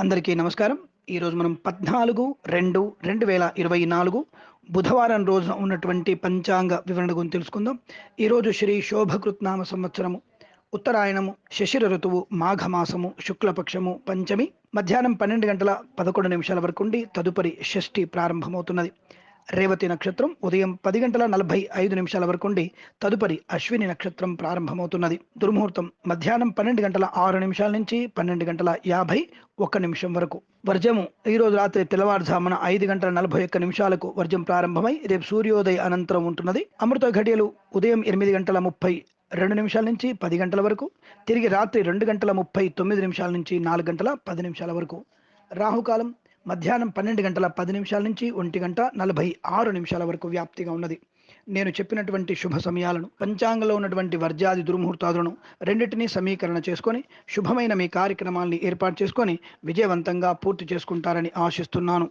అందరికీ నమస్కారం. ఈరోజు మనం పద్నాలుగు రెండు రెండు వేల ఇరవై నాలుగు బుధవారం రోజున ఉన్నటువంటి పంచాంగ వివరణ గురించి తెలుసుకుందాం. ఈరోజు శ్రీ శోభకృత్నామ సంవత్సరము ఉత్తరాయణము శశిర ఋతువు మాఘమాసము శుక్లపక్షము పంచమి మధ్యాహ్నం పన్నెండు గంటల పదకొండు నిమిషాల వరకు ఉండి తదుపరి షష్ఠి ప్రారంభమవుతున్నది. రేవతి నక్షత్రం ఉదయం పది గంటల నలభై ఐదు నిమిషాల వరకు ఉండి తదుపరి అశ్విని నక్షత్రం ప్రారంభమవుతున్నది. దుర్ముహూర్తం మధ్యాహ్నం పన్నెండు గంటల ఆరు నిమిషాల నుంచి పన్నెండు గంటల యాభై ఒక్క నిమిషం వరకు. వర్జము ఈ రోజు రాత్రి తెల్లవారుజామున ఐదు గంటల నలభై ఒక్క నిమిషాలకు వర్జం ప్రారంభమై రేపు సూర్యోదయ అనంతరం ఉంటున్నది. అమృత ఘడియలు ఉదయం ఎనిమిది గంటల ముప్పై రెండు నిమిషాల నుంచి పది గంటల వరకు తిరిగి రాత్రి రెండు గంటల ముప్పై తొమ్మిది నిమిషాల నుంచి నాలుగు గంటల పది నిమిషాల వరకు. రాహుకాలం మధ్యాహ్నం పన్నెండు గంటల పది నిమిషాల నుంచి ఒంటి గంట నలభై ఆరు నిమిషాల వరకు వ్యాప్తిగా ఉన్నది. నేను చెప్పినటువంటి శుభ సమయాలను పంచాంగంలో ఉన్నటువంటి వర్జాది దుర్ముహూర్తాదులను రెండింటినీ సమీకరణ చేసుకొని శుభమైన మీ కార్యక్రమాల్ని ఏర్పాటు చేసుకొని విజయవంతంగా పూర్తి చేసుకుంటారని ఆశిస్తున్నాను.